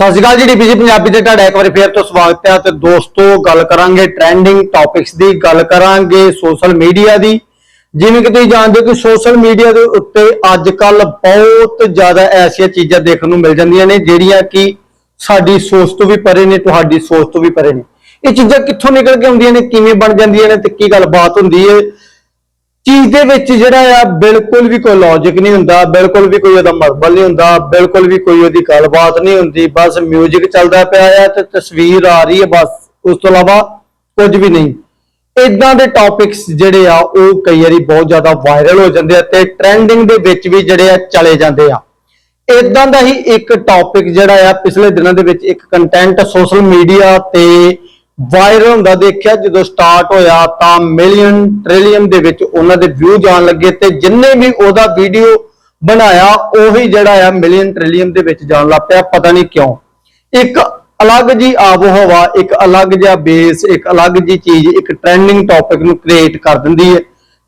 ਸਤਿ ਸ਼੍ਰੀ ਅਕਾਲ ਜੀ, ਡੀਪੀਸੀ ਪੰਜਾਬੀ ਤੇ ਤੁਹਾਡਾ ਇੱਕ ਵਾਰੀ ਫੇਰ ਤੋਂ ਸਵਾਗਤ ਹੈ ਤੇ ਦੋਸਤੋ, ਗੱਲ ਕਰਾਂਗੇ ਟ੍ਰੈਂਡਿੰਗ ਟੌਪਿਕਸ ਦੀ, ਗੱਲ ਕਰਾਂਗੇ ਸੋਸ਼ਲ ਮੀਡੀਆ ਦੀ। ਜਿਵੇਂ ਕਿ ਤੁਸੀਂ ਜਾਣਦੇ ਹੋ ਕਿ ਸੋਸ਼ਲ ਮੀਡੀਆ ਦੇ ਉੱਤੇ ਅੱਜ ਕੱਲ ਬਹੁਤ ਜ਼ਿਆਦਾ ਐਸੀਆਂ ਚੀਜ਼ਾਂ ਦੇਖਣ ਨੂੰ ਮਿਲ ਜਾਂਦੀਆਂ ਨੇ, ਜਿਹੜੀਆਂ ਕਿ ਸਾਡੀ ਸੋਚ ਤੋਂ ਵੀ ਪਰੇ ਨੇ, ਤੁਹਾਡੀ ਸੋਚ ਤੋਂ ਵੀ ਪਰੇ ਨੇ। ਇਹ ਚੀਜ਼ਾਂ ਕਿੱਥੋਂ ਨਿਕਲ ਕੇ ਆਉਂਦੀਆਂ ਨੇ, ਕਿਵੇਂ ਬਣ ਜਾਂਦੀਆਂ ਨੇ ਤੇ ਕੀ ਗੱਲਬਾਤ ਹੁੰਦੀ ਹੈ ਚੀਜ਼ ਦੇ ਵਿੱਚ ਜਿਹੜਾ ਆ ਬਿਲਕੁਲ ਵੀ ਕੋਈ ਲੌਜੀਕ ਨਹੀਂ ਹੁੰਦਾ, ਬਿਲਕੁਲ ਵੀ ਕੋਈ ਉਹਦਾ ਮਤਲਬ ਨਹੀਂ ਹੁੰਦਾ, ਬਿਲਕੁਲ ਵੀ ਕੋਈ ਉਹਦੀ ਗੱਲਬਾਤ ਨਹੀਂ ਹੁੰਦੀ, ਬਸ 뮤직 ਚੱਲਦਾ ਪਿਆ ਆ ਤੇ ਤਸਵੀਰ ਆ ਰਹੀ ਹੈ ਬਸ, ਉਸ ਤੋਂ ਇਲਾਵਾ ਕੁਝ ਵੀ ਨਹੀਂ। ਇਦਾਂ ਦੇ ਟੌਪਿਕਸ ਜਿਹੜੇ ਆ, ਉਹ ਕਈ ਵਾਰੀ ਬਹੁਤ ਜ਼ਿਆਦਾ ਵਾਇਰਲ ਹੋ ਜਾਂਦੇ ਆ ਤੇ ਟ੍ਰੈਂਡਿੰਗ ਦੇ ਵਿੱਚ ਵੀ ਜਿਹੜੇ ਆ ਚਲੇ ਜਾਂਦੇ ਆ। ਇਦਾਂ ਦਾ ਹੀ ਇੱਕ ਟੌਪਿਕ ਜਿਹੜਾ ਆ, ਪਿਛਲੇ ਦਿਨਾਂ ਦੇ ਵਿੱਚ ਇੱਕ ਕੰਟੈਂਟ ਸੋਸ਼ਲ ਮੀਡੀਆ ਤੇ ਵਾਇਰਲ ਹੁੰਦਾ ਦੇਖਿਆ, ਜਦੋਂ ਸਟਾਰਟ ਹੋਇਆ ਤਾਂ ਮਿਲੀਅਨ ਟ੍ਰਿਲੀਅਨ ਦੇ ਵਿੱਚ ਉਹਨਾਂ ਦੇ ਵਿਊ ਜਾਣ ਲੱਗੇ ਤੇ ਜਿੰਨੇ ਵੀ ਉਹਦਾ ਵੀਡੀਓ ਬਣਾਇਆ, ਉਹੀ ਜਿਹੜਾ ਆ ਮਿਲੀਅਨ ਟ੍ਰਿਲੀਅਨ ਦੇ ਵਿੱਚ ਜਾਣ ਲੱਗ ਪਿਆ, ਪਤਾ ਨਹੀਂ ਕਿਉਂ। ਇੱਕ ਅਲੱਗ ਜੀ ਆਬੋ ਹਵਾ ਇੱਕ ਅਲੱਗ ਜਿਹਾ ਬੇਸ ਇੱਕ ਅਲੱਗ ਜੀ ਚੀਜ਼, ਇੱਕ ਟ੍ਰੈਂਡਿੰਗ ਟੌਪਿਕ ਨੂੰ ਕ੍ਰੀਏਟ ਕਰ ਦਿੰਦੀ ਹੈ।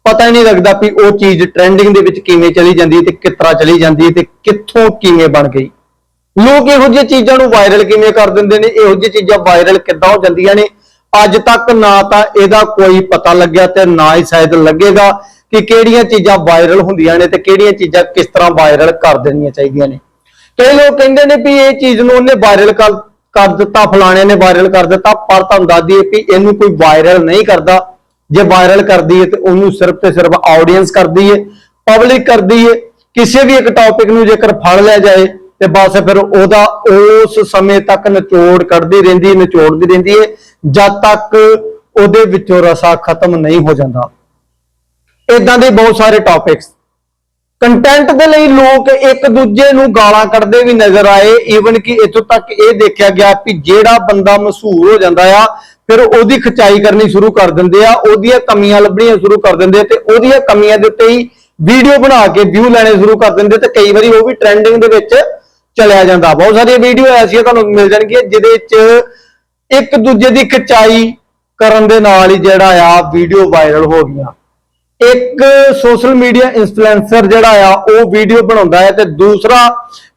ਪਤਾ ਹੀ ਨਹੀਂ ਲੱਗਦਾ ਵੀ ਉਹ ਚੀਜ਼ ਟ੍ਰੈਂਡਿੰਗ ਦੇ ਵਿੱਚ ਕਿਵੇਂ ਚਲੀ ਜਾਂਦੀ ਹੈ ਤੇ ਕਿਸ ਤਰ੍ਹਾਂ ਚਲੀ ਜਾਂਦੀ ਹੈ ਤੇ ਕਿੱਥੋਂ ਕਿਵੇਂ ਬਣ ਗਈ। ਲੋਕ ਇਹੋ ਜਿਹੀਆਂ ਚੀਜ਼ਾਂ ਨੂੰ ਵਾਇਰਲ ਕਿਵੇਂ ਕਰ ਦਿੰਦੇ ਨੇ? ਇਹੋ ਜਿਹੀਆਂ ਚੀਜ਼ਾਂ ਵਾਇਰਲ ਕਿੱਦਾਂ ਹੋ ਜਾਂਦੀਆਂ ਨੇ? ਅੱਜ ਤੱਕ ਨਾ ਤਾਂ ਇਹਦਾ ਕੋਈ ਪਤਾ ਲੱਗਿਆ ਤੇ ਨਾ ਹੀ ਸ਼ਾਇਦ ਲੱਗੇਗਾ ਕਿ ਕਿਹੜੀਆਂ ਚੀਜ਼ਾਂ ਵਾਇਰਲ ਹੁੰਦੀਆਂ ਨੇ ਤੇ ਕਿਹੜੀਆਂ ਚੀਜ਼ਾਂ ਕਿਸ ਤਰ੍ਹਾਂ ਵਾਇਰਲ ਕਰ ਦੇਣੀਆਂ ਚਾਹੀਦੀਆਂ ਨੇ। ਕਈ ਲੋਕ ਕਹਿੰਦੇ ਨੇ ਵੀ ਇਹ ਚੀਜ਼ ਨੂੰ ਉਹਨੇ ਵਾਇਰਲ ਕਰ ਕਰ ਦਿੱਤਾ ਫਲਾਣੇ ਨੇ ਵਾਇਰਲ ਕਰ ਦਿੱਤਾ, ਪਰ ਤੁਹਾਨੂੰ ਦੱਸ ਦਈਏ ਵੀ ਇਹਨੂੰ ਕੋਈ ਵਾਇਰਲ ਨਹੀਂ ਕਰਦਾ। ਜੇ ਵਾਇਰਲ ਕਰਦੀ ਹੈ ਤੇ ਉਹਨੂੰ ਸਿਰਫ ਤੇ ਸਿਰਫ ਆਡੀਅנס ਕਰਦੀ ਹੈ ਪਬਲਿਕ ਕਰਦੀ ਹੈ। ਕਿਸੇ ਵੀ ਇੱਕ ਟੌਪਿਕ ਨੂੰ ਜੇਕਰ ਫੜ ਲਿਆ ਜਾਏ ਤੇ ਬਸ ਫਿਰ ਉਹਦਾ ਉਸ ਸਮੇਂ ਤੱਕ ਨਿਚੋੜ ਕੱਢਦੀ ਰਹਿੰਦੀ, ਨਿਚੋੜਦੀ ਰਹਿੰਦੀ ਹੈ ਜਦ ਤੱਕ ਉਹਦੇ ਵਿੱਚੋਂ ਰਸਾ ਖਤਮ ਨਹੀਂ ਹੋ ਜਾਂਦਾ। ਇਦਾਂ ਦੇ ਬਹੁਤ ਸਾਰੇ ਟੌਪਿਕਸ ਕੰਟੈਂਟ ਦੇ ਲਈ ਲੋਕ ਇੱਕ ਦੂਜੇ ਨੂੰ ਗਾਲਾਂ ਕੱਢਦੇ ਵੀ ਨਜ਼ਰ ਆਏ ਈਵਨ ਕਿ ਇੱਥੋਂ ਤੱਕ ਇਹ ਦੇਖਿਆ ਗਿਆ ਕਿ ਜਿਹੜਾ ਬੰਦਾ ਮਸ਼ਹੂਰ ਹੋ ਜਾਂਦਾ ਆ, ਫਿਰ ਉਹਦੀ ਖਚਾਈ ਕਰਨੀ ਸ਼ੁਰੂ ਕਰ ਦਿੰਦੇ ਆ, ਉਹਦੀਆਂ ਕਮੀਆਂ ਲੱਭਣੀਆਂ ਸ਼ੁਰੂ ਕਰ ਦਿੰਦੇ ਆ ਤੇ ਉਹਦੀਆਂ ਕਮੀਆਂ ਦੇ ਉੱਤੇ ਹੀ ਵੀਡੀਓ ਬਣਾ ਕੇ ਵਿਊ ਲੈਣੇ ਸ਼ੁਰੂ ਕਰ ਦਿੰਦੇ ਤੇ ਕਈ ਵਾਰੀ ਉਹ ਵੀ ਟ੍ਰੈਂਡਿੰਗ ਦੇ ਵਿੱਚ ਚਲਿਆ ਜਾਂਦਾ। ਬਹੁਤ ਸਾਰੀਆਂ ਵੀਡੀਓ ਐਸੀਆਂ ਤੁਹਾਨੂੰ ਮਿਲ ਜਾਣਗੀਆਂ, ਜਿਹਦੇ 'ਚ ਇੱਕ ਦੂਜੇ ਦੀ ਖਚਾਈ ਕਰਨ ਦੇ ਨਾਲ ਹੀ ਜਿਹੜਾ ਆ ਵੀਡੀਓ ਵਾਇਰਲ ਹੋ ਗਈਆਂ ਇੱਕ ਸੋਸ਼ਲ ਮੀਡੀਆ ਇਨਫਲੂਐਂਸਰ ਜਿਹੜਾ ਆ, ਉਹ ਵੀਡੀਓ ਬਣਾਉਂਦਾ ਹੈ ਤੇ ਦੂਸਰਾ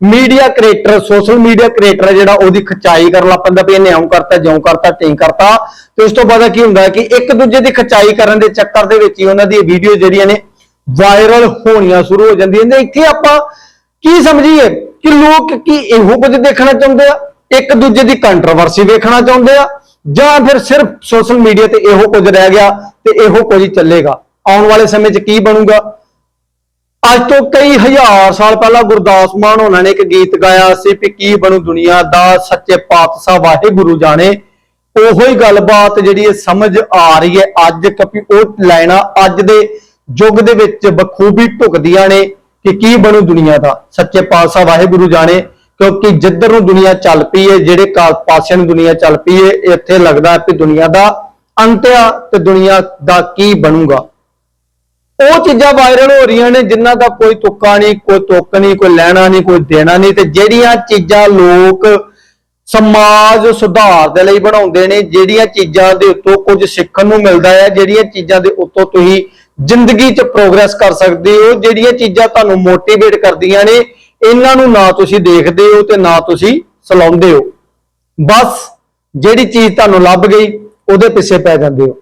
media creator social media creator ਜਿਹੜਾ, ਉਹਦੀ ਖਚਾਈ ਕਰਨ ਲੱਗ ਪੈਂਦਾ ਵੀ ਇਹਨੇ ਇਉਂ ਕਰਤਾ, ਜਿਉਂ ਕਰਤਾ ਟਿੰ ਕਰਤਾ। ਤੇ ਉਸ ਤੋਂ ਬਾਅਦ ਕੀ ਹੁੰਦਾ ਕਿ ਇੱਕ ਦੂਜੇ ਦੀ ਖਚਾਈ ਕਰਨ ਦੇ ਚੱਕਰ ਦੇ ਵਿੱਚ ਹੀ ਉਹਨਾਂ ਦੀ ਵੀਡੀਓ ਜਿਹੜੀਆਂ ਨੇ ਵਾਇਰਲ ਹੋਣੀਆਂ ਸ਼ੁਰੂ ਹੋ ਜਾਂਦੀਆਂ ਨੇ। ਇੱਥੇ ਆਪਾਂ ਕੀ ਸਮਝੀਏ? ਕਿ ਲੋਕ ਕੀ ਇਹੋ ਕੁਝ ਦੇਖਣਾ ਚਾਹੁੰਦੇ ਆ? ਇੱਕ ਦੂਜੇ ਦੀ ਕੰਟਰੋਵਰਸੀ ਵੇਖਣਾ ਚਾਹੁੰਦੇ ਆ? ਜਾਂ ਫਿਰ ਸਿਰਫ ਸੋਸ਼ਲ ਮੀਡੀਆ ਤੇ ਇਹੋ ਕੁਝ ਰਹਿ ਗਿਆ ਤੇ ਇਹੋ ਕੁਝ ਚੱਲੇਗਾ? ਆਉਣ ਵਾਲੇ ਸਮੇਂ 'ਚ ਕੀ ਬਣੂਗਾ? ਅੱਜ ਤੋਂ ਕਈ ਹਜ਼ਾਰ ਸਾਲ ਪਹਿਲਾਂ ਗੁਰਦਾਸ ਮਾਨ ਉਹਨਾਂ ਨੇ ਇੱਕ ਗੀਤ ਗਾਇਆ ਸੀ ਕਿ ਕੀ ਬਣੂ ਦੁਨੀਆ ਦਾ ਸੱਚੇ ਪਾਤਸ਼ਾਹ ਵਾਹਿਗੁਰੂ ਜਾਣੇ। ਉਹੋ ਹੀ ਗੱਲਬਾਤ ਜਿਹੜੀ ਇਹ ਸਮਝ ਆ ਰਹੀ ਹੈ ਅੱਜ, ਕਿਉਂਕਿ ਉਹ ਲੈਣਾ ਅੱਜ ਦੇ ਯੁੱਗ ਦੇ ਵਿੱਚ ਬਖੂਬੀ ਢੁਕਦੀਆਂ ਨੇ। ਕਿ ਕੀ ਬਣੂ ਦੁਨੀਆ ਦਾ? ਸੱਚੇ ਪਾਤਸ਼ਾਹ ਵਾਹਿਗੁਰੂ ਜਾਣੇ, ਕਿਉਂਕਿ ਜਿੱਧਰ ਨੂੰ ਦੁਨੀਆ ਚੱਲ ਪਈ ਹੈ ਜਿਹੜੇ ਕਾ- ਨੂੰ ਦੁਨੀਆ ਚੱਲ ਪਈ ਹੈ ਇੱਥੇ ਲੱਗਦਾ ਕਿ ਦੁਨੀਆ ਦਾ ਅੰਤ ਆ ਤੇ ਦੁਨੀਆ ਦਾ ਕੀ ਬਣੂਗਾ। ਉਹ ਚੀਜ਼ਾਂ ਵਾਇਰਲ ਹੋ ਰਹੀਆਂ ਨੇ, ਜਿਨ੍ਹਾਂ ਦਾ ਕੋਈ ਤੁੱਕਾ ਨਹੀਂ, ਕੋਈ ਤੁੱਕ ਨਹੀਂ, ਕੋਈ ਲੈਣਾ ਨਹੀਂ, ਕੋਈ ਦੇਣਾ ਨਹੀਂ, ਤੇ ਜਿਹੜੀਆਂ ਚੀਜ਼ਾਂ ਲੋਕ ਸਮਾਜ ਸੁਧਾਰ ਦੇ ਲਈ ਬਣਾਉਂਦੇ ਨੇ, ਜਿਹੜੀਆਂ ਚੀਜ਼ਾਂ ਦੇ ਉੱਤੋਂ ਕੁਝ ਸਿੱਖਣ ਨੂੰ ਮਿਲਦਾ ਹੈ, ਜਿਹੜੀਆਂ ਚੀਜ਼ਾਂ ਦੇ ਉੱਤੋਂ ਤੁਸੀਂ ਜ਼ਿੰਦਗੀ 'ਚ ਪ੍ਰੋਗਰੈਸ ਕਰ ਸਕਦੇ ਹੋ, ਜਿਹੜੀਆਂ ਚੀਜ਼ਾਂ ਤੁਹਾਨੂੰ ਮੋਟੀਵੇਟ ਕਰਦੀਆਂ ਨੇ, ਇਹਨਾਂ ਨੂੰ ਨਾ ਤੁਸੀਂ ਦੇਖਦੇ ਹੋ ਤੇ ਨਾ ਤੁਸੀਂ ਸਲਾਉਂਦੇ ਹੋ। ਬਸ ਜਿਹੜੀ ਚੀਜ਼ ਤੁਹਾਨੂੰ ਲੱਭ ਗਈ, ਉਹਦੇ ਪਿੱਛੇ ਪੈ ਜਾਂਦੇ ਹੋ।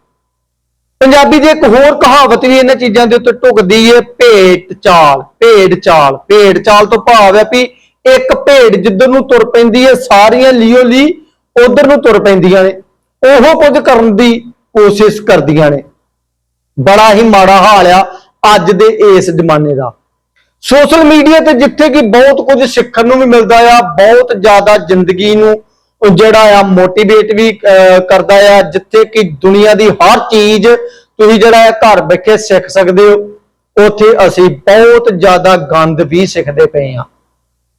ਪੰਜਾਬੀ ਦੀ ਇੱਕ ਹੋਰ ਕਹਾਵਤ ਵੀ ਇਹਨਾਂ ਚੀਜ਼ਾਂ ਦੇ ਉੱਤੇ ਢੁਕਦੀ ਏ, ਭੇਡ ਚਾਲ ਭੇਡ ਚਾਲ ਭੇਡ ਚਾਲ ਤੋਂ ਭਾਵ ਹੈ ਵੀ ਇੱਕ ਭੇਡ ਜਿੱਧਰ ਨੂੰ ਤੁਰ ਪੈਂਦੀ ਏ, ਸਾਰੀਆਂ ਲੀਓ ਲੀ ਉਧਰ ਨੂੰ ਤੁਰ ਪੈਂਦੀਆਂ ਨੇ। ਉਹ ਕੁਝ ਕਰਨ ਦੀ ਕੋਸ਼ਿਸ਼ ਕਰਦੀਆਂ ਨੇ। ਬੜਾ ਹੀ ਮਾੜਾ ਹਾਲ ਆ ਅੱਜ ਦੇ ਇਸ ਜ਼ਮਾਨੇ ਦਾ। ਸੋਸ਼ਲ ਮੀਡੀਆ ਤੇ ਜਿੱਥੇ ਕਿ ਬਹੁਤ ਕੁਝ ਸਿੱਖਣ ਨੂੰ ਵੀ ਮਿਲਦਾ ਆ, ਬਹੁਤ ਜ਼ਿਆਦਾ ਜ਼ਿੰਦਗੀ ਨੂੰ ਉਹ ਜਿਹੜਾ ਆ ਮੋਟੀਵੇਟ ਵੀ ਕਰਦਾ ਆ, ਜਿੱਥੇ ਕਿ ਦੁਨੀਆ ਦੀ ਹਰ ਚੀਜ਼ ਤੁਸੀਂ ਜਿਹੜਾ ਆ ਘਰ ਬੈਠੇ ਸਿੱਖ ਸਕਦੇ ਹੋ, ਉੱਥੇ ਅਸੀਂ ਬਹੁਤ ਜ਼ਿਆਦਾ ਗੰਦ ਵੀ ਸਿੱਖਦੇ ਪਏ ਆ।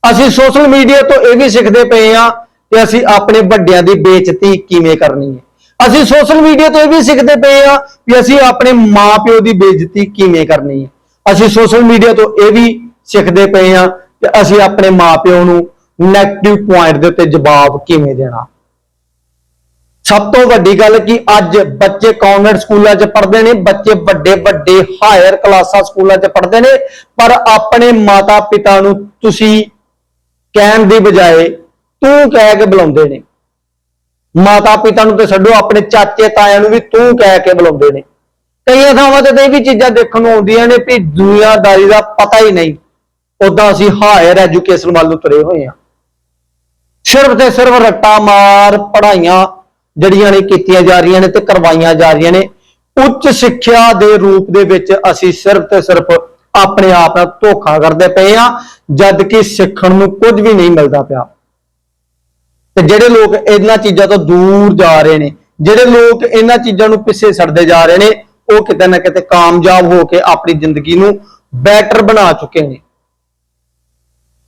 ਅਸੀਂ ਸੋਸ਼ਲ ਮੀਡੀਆ ਤੋਂ ਇਹ ਵੀ ਸਿੱਖਦੇ ਪਏ ਆ ਕਿ ਅਸੀਂ ਆਪਣੇ ਵੱਡਿਆਂ ਦੀ ਬੇਇੱਜ਼ਤੀ ਕਿਵੇਂ ਕਰਨੀ ਹੈ। ਅਸੀਂ ਸੋਸ਼ਲ ਮੀਡੀਆ ਤੋਂ ਇਹ ਵੀ ਸਿੱਖਦੇ ਪਏ ਆ ਵੀ ਅਸੀਂ ਆਪਣੇ ਮਾਪਿਓ ਦੀ ਬੇਇੱਜ਼ਤੀ ਕਿਵੇਂ ਕਰਨੀ ਹੈ। ਅਸੀਂ ਸੋਸ਼ਲ ਮੀਡੀਆ ਤੋਂ ਇਹ ਵੀ ਸਿੱਖਦੇ ਪਏ ਆ ਕਿ ਅਸੀਂ ਆਪਣੇ ਮਾਪਿਓ ਨੂੰ ਨੈਗੇਟਿਵ ਪੁਆਇੰਟ ਦੇ ਉੱਤੇ ਜਵਾਬ ਕਿਵੇਂ ਦੇਣਾ। ਸਭ ਤੋਂ ਵੱਡੀ ਗੱਲ ਕਿ ਅੱਜ ਬੱਚੇ ਕਨਵੈਂਟ ਸਕੂਲਾਂ 'ਚ ਪੜ੍ਹਦੇ ਨੇ, ਬੱਚੇ ਵੱਡੇ ਵੱਡੇ ਹਾਇਰ ਕਲਾਸਾਂ ਸਕੂਲਾਂ 'ਚ ਪੜ੍ਹਦੇ ਨੇ, ਪਰ ਆਪਣੇ ਮਾਤਾ ਪਿਤਾ ਨੂੰ ਤੁਸੀਂ ਕਹਿਣ ਦੀ ਬਜਾਏ ਤੂੰ ਕਹਿ ਕੇ ਬੁਲਾਉਂਦੇ ਨੇ। ਮਾਤਾ ਪਿਤਾ ਨੂੰ ਤੇ ਛੱਡੋ, ਆਪਣੇ ਚਾਚੇ ਤਾਇਆਂ ਨੂੰ ਵੀ ਤੂੰ ਕਹਿ ਕੇ ਬੁਲਾਉਂਦੇ ਨੇ। ਕਈਆਂ ਥਾਵਾਂ ਤੇ ਇਹ ਵੀ ਚੀਜ਼ਾਂ ਦੇਖਣ ਨੂੰ ਆਉਂਦੀਆਂ ਨੇ ਵੀ ਦੁਨੀਆਦਾਰੀ ਦਾ ਪਤਾ ਹੀ ਨਹੀਂ। ਉਦਾਂ ਅਸੀਂ ਹਾਇਰ ਐਜੂਕੇਸ਼ਨ ਵੱਲ ਨੂੰ ਤੁਰੇ ਹੋਏ ਆ ਸਿਰਫ ਤੇ ਸਿਰਫ ਰੱਟਾ ਮਾਰ ਪੜ੍ਹਾਈਆਂ ਜਿਹੜੀਆਂ ਨੇ ਕੀਤੀਆਂ ਜਾ ਰਹੀਆਂ ਨੇ ਤੇ ਕਰਵਾਈਆਂ ਜਾ ਰਹੀਆਂ ਨੇ, ਉੱਚ ਸਿੱਖਿਆ ਦੇ ਰੂਪ ਦੇ ਵਿੱਚ ਅਸੀਂ ਸਿਰਫ ਤੇ ਸਿਰਫ ਆਪਣੇ ਆਪ ਨਾਲ ਧੋਖਾ ਕਰਦੇ ਪਏ ਆ ਜਦ ਕਿ ਸਿੱਖਣ ਨੂੰ ਕੁਝ ਵੀ ਨਹੀਂ ਮਿਲਦਾ ਪਿਆ। ਤੇ ਜਿਹੜੇ ਲੋਕ ਇਹਨਾਂ ਚੀਜ਼ਾਂ ਤੋਂ ਦੂਰ ਜਾ ਰਹੇ ਨੇ, ਜਿਹੜੇ ਲੋਕ ਇਹਨਾਂ ਚੀਜ਼ਾਂ ਨੂੰ ਪਿੱਛੇ ਛੱਡਦੇ ਜਾ ਰਹੇ ਨੇ, ਉਹ ਕਿਤੇ ਨਾ ਕਿਤੇ ਕਾਮਯਾਬ ਹੋ ਕੇ ਆਪਣੀ ਜ਼ਿੰਦਗੀ ਨੂੰ ਬੈਟਰ ਬਣਾ ਚੁੱਕੇ ਨੇ।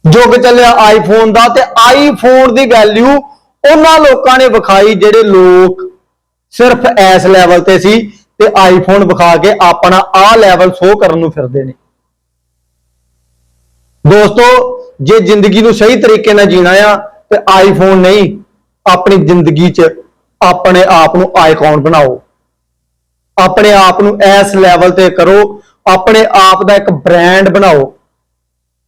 ਯੁੱਗ ਚੱਲਿਆ ਆਈਫੋਨ ਦਾ ਤੇ ਆਈਫੋਨ ਦੀ ਵੈਲਿਊ ਉਹਨਾਂ ਲੋਕਾਂ ਨੇ ਵਿਖਾਈ ਜਿਹੜੇ ਲੋਕ ਸਿਰਫ ਐਸ ਲੈਵਲ ਤੇ ਸੀ ਤੇ ਆਈਫੋਨ ਵਿਖਾ ਕੇ ਆਪਣਾ ਆ ਲੈਵਲ ਸ਼ੋ ਕਰਨ ਨੂੰ ਫਿਰਦੇ ਨੇ। ਦੋਸਤੋ, ਜੇ ਜ਼ਿੰਦਗੀ ਨੂੰ ਸਹੀ ਤਰੀਕੇ ਨਾਲ ਜੀਣਾ ਆ ਤੇ ਆਈਫੋਨ ਨਹੀਂ, ਆਪਣੀ ਜ਼ਿੰਦਗੀ 'ਚ ਆਪਣੇ ਆਪ ਨੂੰ ਆਈਕਨ ਬਣਾਓ। ਆਪਣੇ ਆਪ ਨੂੰ ਇਸ ਲੈਵਲ ਤੇ ਕਰੋ, ਆਪਣੇ ਆਪ ਦਾ ਇੱਕ ਬ੍ਰਾਂਡ ਬਣਾਓ।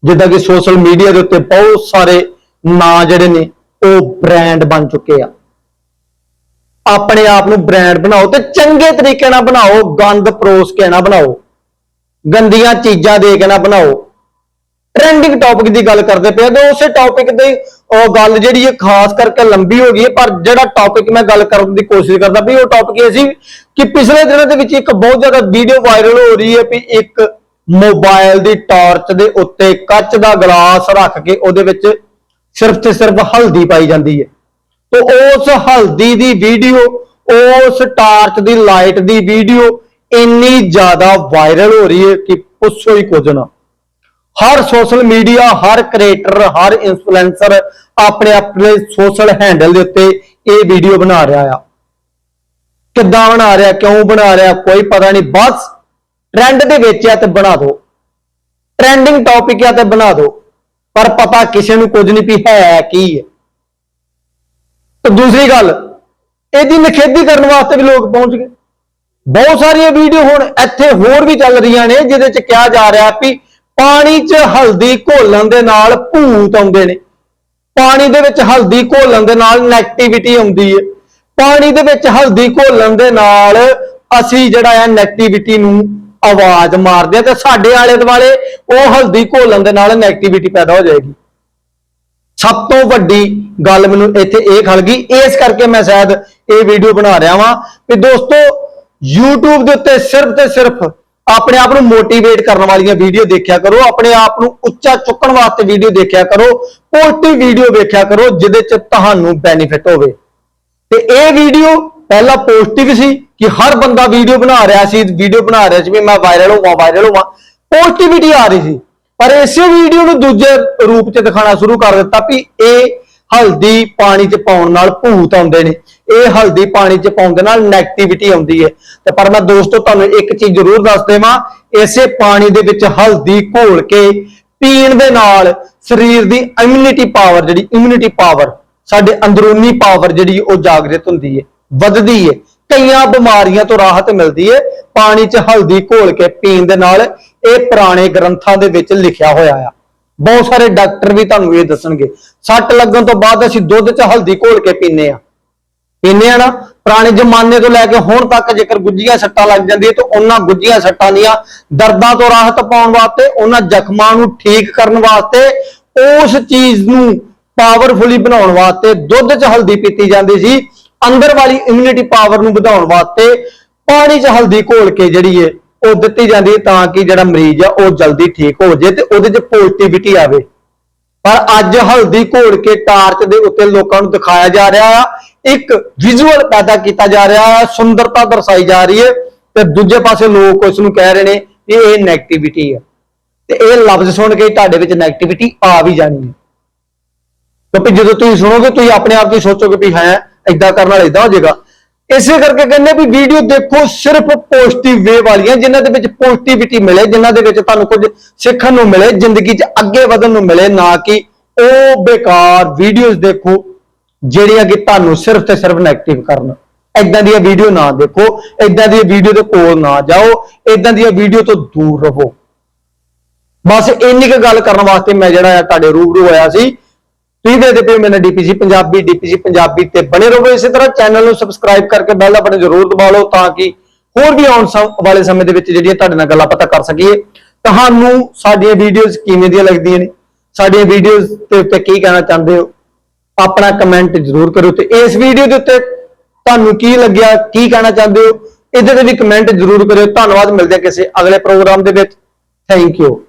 ਜਿੱਦਾਂ ਕਿ ਸੋਸ਼ਲ ਮੀਡੀਆ ਦੇ ਉੱਤੇ ਬਹੁਤ ਸਾਰੇ ਨਾਂ ਜਿਹੜੇ ਨੇ, ਉਹ ਬ੍ਰਾਂਡ ਬਣ ਚੁੱਕੇ ਆ। ਆਪਣੇ ਆਪ ਨੂੰ ਬ੍ਰਾਂਡ ਬਣਾਓ ਤੇ ਚੰਗੇ ਤਰੀਕੇ ਨਾਲ ਬਣਾਓ, ਗੰਦ ਪਰੋਸ ਕੇ ਨਾ ਬਣਾਓ। ਗੰਦੀਆਂ ਚੀਜ਼ਾਂ ਦੇ ਕੇ ਨਾ ਬਣਾਓ। ਟ੍ਰੈਂਡਿੰਗ ਟੌਪਿਕ ਦੀ ਗੱਲ ਕਰਦੇ ਪਏ ਆ ਤੇ ਉਸੇ ਟੌਪਿਕ ਦੇ ਉਹ ਗੱਲ ਜਿਹੜੀ ਹੈ ਖਾਸ ਕਰਕੇ ਲੰਬੀ ਹੋ ਗਈ ਹੈ, ਪਰ ਜਿਹੜਾ ਟੌਪਿਕ ਮੈਂ ਗੱਲ ਕਰਨ ਦੀ ਕੋਸ਼ਿਸ਼ ਕਰਦਾ ਵੀ ਉਹ ਟੌਪਿਕ ਇਹ ਸੀ ਕਿ ਪਿਛਲੇ ਦਿਨਾਂ ਦੇ ਵਿੱਚ ਇੱਕ ਬਹੁਤ ਜ਼ਿਆਦਾ ਵੀਡੀਓ ਵਾਇਰਲ ਹੋ ਰਹੀ ਹੈ ਵੀ ਇੱਕ ਮੋਬਾਈਲ ਦੀ ਟਾਰਚ ਦੇ ਉੱਤੇ ਕੱਚ ਦਾ ਗਲਾਸ ਰੱਖ ਕੇ ਉਹਦੇ ਵਿੱਚ ਸਿਰਫ ਤੇ ਸਿਰਫ ਹਲਦੀ ਪਾਈ ਜਾਂਦੀ ਹੈ। ਤੇ ਉਸ ਹਲਦੀ ਦੀ ਵੀਡੀਓ ਉਸ ਟਾਰਚ ਦੀ ਲਾਈਟ ਦੀ ਵੀਡੀਓ ਇੰਨੀ ਜ਼ਿਆਦਾ ਵਾਇਰਲ ਹੋ ਰਹੀ ਹੈ ਕਿ ਪੁੱਛੋ ਹੀ ਕੁਝ ਨਾ। ਹਰ ਸੋਸ਼ਲ ਮੀਡੀਆ, ਹਰ ਕ੍ਰੀਏਟਰ, ਹਰ ਇਨਫਲੂਐਂਸਰ ਆਪਣੇ ਆਪਣੇ ਸੋਸ਼ਲ ਹੈਂਡਲ ਦੇ ਉੱਤੇ ਇਹ ਵੀਡੀਓ ਬਣਾ ਰਿਹਾ ਆ। ਕਿੱਦਾਂ ਬਣਾ ਰਿਹਾ, ਕਿਉਂ ਬਣਾ ਰਿਹਾ, ਕੋਈ ਪਤਾ ਨਹੀਂ। ਬਸ ਟ੍ਰੈਂਡ ਦੇ ਵਿੱਚ ਆ ਤੇ ਬਣਾ ਦਿਓ। ਟ੍ਰੈਂਡਿੰਗ ਟੌਪਿਕ ਆ ਤੇ ਬਣਾ ਦਿਓ। ਪਰ ਪਤਾ ਕਿਸੇ ਨੂੰ ਕੁਝ ਨਹੀਂ ਵੀ ਹੈ, ਕੀ ਹੈ। ਤੇ ਦੂਸਰੀ ਗੱਲ, ਇਹਦੀ ਨਖੇਦੀ ਕਰਨ ਵਾਸਤੇ ਵੀ ਲੋਕ ਪਹੁੰਚ ਗਏ। ਬਹੁਤ ਸਾਰੀਆਂ ਵੀਡੀਓ ਹੁਣ ਇੱਥੇ ਹੋਰ ਵੀ ਚੱਲ ਰਹੀਆਂ ਨੇ, ਜਿਹਦੇ ਚ ਕਿਹਾ ਜਾ ਰਿਹਾ ਵੀ ਪਾਣੀ 'ਚ ਹਲਦੀ ਘੋਲਣ ਦੇ ਨਾਲ ਭੂਤ ਆਉਂਦੇ ਨੇ। ਪਾਣੀ ਦੇ ਵਿੱਚ ਹਲਦੀ ਘੋਲਣ ਦੇ ਨਾਲ ਨੈਗੇਟਿਵਿਟੀ ਆਉਂਦੀ ਹੈ। ਪਾਣੀ ਦੇ ਵਿੱਚ ਹਲਦੀ ਘੋਲਣ ਦੇ ਨਾਲ ਅਸੀਂ ਜਿਹੜਾ ਹੈ ਨੈਗੇਟਿਵਿਟੀ ਨੂੰ ਆਵਾਜ਼ ਮਾਰਦੇ ਆ ਤੇ ਸਾਡੇ ਆਲੇ ਦੁਆਲੇ ਉਹ ਹਲਦੀ ਘੋਲਣ ਦੇ ਨਾਲ ਨੈਗੇਟਿਵਿਟੀ ਪੈਦਾ ਹੋ ਜਾਏਗੀ। ਸਭ ਤੋਂ ਵੱਡੀ ਗੱਲ ਮੈਨੂੰ ਇੱਥੇ ਇਹ ਖਲ ਗਈ। ਇਸ ਕਰਕੇ ਮੈਂ ਸ਼ਾਇਦ ਇਹ ਵੀਡੀਓ ਬਣਾ ਰਿਹਾ ਵਾਂ ਕਿ ਦੋਸਤੋ, YouTube ਦੇ ਉੱਤੇ ਸਿਰਫ ਤੇ ਸਿਰਫ ਆਪਣੇ ਆਪ ਨੂੰ ਮੋਟੀਵੇਟ ਕਰਨ ਵਾਲੀਆਂ ਵੀਡੀਓ ਦੇਖਿਆ ਕਰੋ, ਆਪਣੇ ਆਪ ਨੂੰ ਉੱਚਾ ਚੁੱਕਣ ਵਾਸਤੇ ਵੀਡੀਓ ਦੇਖਿਆ ਕਰੋ, ਪੋਜ਼ਿਟਿਵ ਵੀਡੀਓ ਵੇਖਿਆ ਕਰੋ, ਜਿਹਦੇ ਚ ਤੁਹਾਨੂੰ ਬੈਨੀਫਿਟ ਹੋਵੇ। ਤੇ ਇਹ ਵੀਡੀਓ ਪਹਿਲਾਂ ਪੋਜ਼ਿਟਿਵ ਸੀ ਕਿ ਹਰ ਬੰਦਾ ਵੀਡੀਓ ਬਣਾ ਰਿਹਾ ਸੀ ਵੀਡੀਓ ਬਣਾ ਰਿਹਾ ਸੀ ਵੀ ਮੈਂ ਵਾਇਰਲ ਹੋਵਾਂ ਵਾਇਰਲ ਹੋਵਾਂ। ਪੋਜ਼ਿਟਿਵਿਟੀ ਆ ਰਹੀ ਸੀ। ਪਰ ਇਸੇ ਵੀਡੀਓ ਨੂੰ ਦੂਜੇ ਰੂਪ ਚ ਦਿਖਾਉਣਾ ਸ਼ੁਰੂ ਕਰ ਦਿੱਤਾ ਵੀ ਇਹ ਹਲਦੀ ਪਾਣੀ ਚ ਪਾਉਣ ਨਾਲ ਭੂਤ ਆਉਂਦੇ ਨੇ। ਇਹ ਹਲਦੀ ਪਾਣੀ ਚ ਪਾਉਣ ਦੇ ਨਾਲ ਨੈਗੇਟਿਵਿਟੀ ਆਉਂਦੀ ਹੈ। ਤੇ ਪਰ ਮੈਂ ਦੋਸਤੋ, ਤੁਹਾਨੂੰ ਇੱਕ ਚੀਜ਼ ਜ਼ਰੂਰ ਦੱਸ ਦੇਵਾਂ, ਇਸੇ ਪਾਣੀ ਦੇ ਵਿੱਚ ਹਲਦੀ ਘੋਲ ਕੇ ਪੀਣ ਦੇ ਨਾਲ ਸਰੀਰ ਦੀ ਇਮਿਊਨਿਟੀ ਪਾਵਰ ਜਿਹੜੀ ਇਮਿਊਨਿਟੀ ਪਾਵਰ ਸਾਡੇ ਅੰਦਰੂਨੀ ਪਾਵਰ ਜਿਹੜੀ, ਉਹ ਜਾਗਰਿਤ ਹੁੰਦੀ ਹੈ, ਵੱਧਦੀ ਹੈ। ਕਈਆਂ ਬਿਮਾਰੀਆਂ ਤੋਂ ਰਾਹਤ ਮਿਲਦੀ ਹੈ, ਪਾਣੀ 'ਚ ਹਲਦੀ ਘੋਲ ਕੇ ਪੀਣ ਦੇ ਨਾਲ ਇਹ ਪੁਰਾਣੇ ਗ੍ਰੰਥਾਂ ਦੇ ਵਿੱਚ ਲਿਖਿਆ ਹੋਇਆ ਆ। ਬਹੁਤ ਸਾਰੇ ਡਾਕਟਰ ਵੀ ਤੁਹਾਨੂੰ ਇਹ ਦੱਸਣਗੇ। ਸੱਟ ਲੱਗਣ ਤੋਂ ਬਾਅਦ ਅਸੀਂ ਦੁੱਧ 'ਚ ਹਲਦੀ ਘੋਲ ਕੇ ਪੀਂਦੇ ਆ ਪੀਂਦੇ ਆ ਨਾ, ਪੁਰਾਣੇ ਜ਼ਮਾਨੇ ਤੋਂ ਲੈ ਕੇ ਹੁਣ ਤੱਕ ਜੇਕਰ ਗੁੱਜੀਆਂ ਸੱਟਾਂ ਲੱਗ ਜਾਂਦੀਆਂ ਤਾਂ ਉਹਨਾਂ ਗੁੱਜੀਆਂ ਸੱਟਾਂ ਦੀਆਂ ਦਰਦਾਂ ਤੋਂ ਰਾਹਤ ਪਾਉਣ ਵਾਸਤੇ, ਉਹਨਾਂ ਜ਼ਖਮਾਂ ਨੂੰ ਠੀਕ ਕਰਨ ਵਾਸਤੇ, ਉਸ ਚੀਜ਼ ਨੂੰ ਪਾਵਰਫੁਲੀ ਬਣਾਉਣ ਵਾਸਤੇ, ਦੁੱਧ 'ਚ ਹਲਦੀ ਪੀਤੀ ਜਾਂਦੀ ਸੀ, ਅੰਦਰ ਵਾਲੀ ਇਮਿਊਨਿਟੀ ਪਾਵਰ ਨੂੰ ਵਧਾਉਣ ਵਾਸਤੇ, ਪਾਣੀ 'ਚ ਹਲਦੀ ਘੋਲ ਕੇ ਜਿਹੜੀ ਏ, ਉਹ ਦਿੱਤੀ ਜਾਂਦੀ ਹੈ ਤਾਂ ਕਿ ਜਿਹੜਾ ਮਰੀਜ਼ ਆ, ਉਹ ਜਲਦੀ ਠੀਕ ਹੋ ਜਾਏ ਤੇ ਉਹਦੇ 'ਚ ਪੋਜ਼ਿਟਿਵਿਟੀ ਆਵੇ। ਪਰ ਅੱਜ ਹਲਦੀ ਘੋਲ ਕੇ ਟਾਰਚ ਦੇ ਉੱਤੇ ਲੋਕਾਂ ਨੂੰ ਦਿਖਾਇਆ ਜਾ ਰਿਹਾ ਆ ਇੱਕ ਵਿਜ਼ੂਅਲ ਪੈਦਾ ਕੀਤਾ ਜਾ ਰਿਹਾ ਹੈ ਸੁੰਦਰਤਾ ਦਰਸਾਈ ਜਾ ਰਹੀ ਹੈ ਤੇ ਦੂਜੇ ਪਾਸੇ ਲੋਕ ਉਸ ਨੂੰ ਕਹਿ ਰਹੇ ਨੇ ਕਿ ਇਹ ਨੈਗੇਟਿਵਿਟੀ ਹੈ। ਤੇ ਇਹ ਲਫ਼ਜ਼ ਸੁਣ ਕੇ ਤੁਹਾਡੇ ਵਿੱਚ ਨੈਗੇਟਿਵਿਟੀ ਆ ਵੀ ਜਾਣੀ ਹੈ। ਕਿਉਂਕਿ ਜਦੋਂ ਤੁਸੀਂ ਸੁਣੋਗੇ, ਤੁਸੀਂ ਆਪਣੇ ਆਪ ਹੀ ਸੋਚੋਗੇ ਵੀ ਹੈ ਇਦਾਂ ਕਰਨ ਨਾਲ ਇਦਾਂ ਹੋ ਜਾਏਗਾ। ਇਸੇ ਕਰਕੇ ਕਹਿੰਦੇ ਵੀ ਵੀਡੀਓ ਦੇਖੋ ਸਿਰਫ ਪੋਜ਼ਿਟਿਵ ਵੇ ਵਾਲੀਆਂ, ਜਿਨ੍ਹਾਂ ਦੇ ਵਿੱਚ ਪੋਜ਼ਿਟਿਵਿਟੀ ਮਿਲੇ, ਜਿਨ੍ਹਾਂ ਦੇ ਵਿੱਚ ਤੁਹਾਨੂੰ ਕੁਝ ਸਿੱਖਣ ਨੂੰ ਮਿਲੇ, ਜ਼ਿੰਦਗੀ 'ਚ ਅੱਗੇ ਵਧਣ ਨੂੰ ਮਿਲੇ, ਨਾ ਕਿ ਉਹ ਬੇਕਾਰ ਵੀਡੀਓਜ਼ ਦੇਖੋ। ਜਿਹੜੀਆਂ ਕਿ ਤੁਹਾਨੂੰ ਸਿਰਫ ਤੇ ਸਿਰਫ ਨੈਗੇਟਿਵ ਕਰਨ। ਇਦਾਂ ਦੀਆਂ ਵੀਡੀਓ ਨਾ ਦੇਖੋ ਇਦਾਂ ਦੀ ਵੀਡੀਓ ਦੇ ਕੋਲ ਨਾ ਜਾਓ ਇਦਾਂ ਦੀਆਂ ਵੀਡੀਓ ਤੋਂ ਦੂਰ ਰਹੋ। ਬਸ ਇੰਨੀ ਕੁ ਗੱਲ ਕਰਨ ਵਾਸਤੇ ਮੈਂ ਜਿਹੜਾ ਆ ਤੁਹਾਡੇ ਰੂਬਰੂ ਹੋਇਆ ਸੀ। ਤੁਸੀਂ ਦੇਖਦੇ ਪਏ ਹੋ ਮੇਰਾ ਡੀਪੀਜੀ ਪੰਜਾਬੀ ਡੀਪੀਜੀ ਪੰਜਾਬੀ ਤੇ ਬਣੇ ਰਹੋ ਇਸੇ ਤਰ੍ਹਾਂ। ਚੈਨਲ ਨੂੰ ਸਬਸਕ੍ਰਾਈਬ ਕਰਕੇ ਬੈਲ ਦਾ ਬਟਨ ਜ਼ਰੂਰ ਦਬਾ ਲਓ ਤਾਂ ਕਿ ਹੋਰ ਵੀ ਆਉਣ ਵਾਲੇ ਸਮੇਂ ਦੇ ਵਿੱਚ ਜਿਹੜੀਆਂ ਤੁਹਾਡੇ ਨਾਲ ਗੱਲਾਂ ਪਤਾ ਕਰ ਸਕੀਏ। ਤੁਹਾਨੂੰ ਸਾਡੀਆਂ ਵੀਡੀਓਜ਼ ਕਿਵੇਂ ਦੀਆਂ ਲੱਗਦੀਆਂ ਨੇ? ਸਾਡੀਆਂ ਵੀਡੀਓਜ਼ ਦੇ ਉੱਤੇ ਕੀ ਕਹਿਣਾ ਚਾਹੁੰਦੇ ਹੋ? ਆਪਣਾ ਕਮੈਂਟ ਜ਼ਰੂਰ ਕਰਿਓ ਤੇ ਇਸ ਵੀਡੀਓ ਦੇ ਉੱਤੇ ਤੁਹਾਨੂੰ ਕੀ ਲੱਗਿਆ, ਕੀ ਕਹਿਣਾ ਚਾਹੁੰਦੇ ਹੋ? ਇਹਦੇ ਤੇ ਵੀ ਕਮੈਂਟ ਜ਼ਰੂਰ ਕਰਿਓ। ਧੰਨਵਾਦ, ਮਿਲਦੇ ਹਾਂ ਕਿਸੇ ਅਗਲੇ ਪ੍ਰੋਗਰਾਮ ਦੇ ਵਿੱਚ। Thank you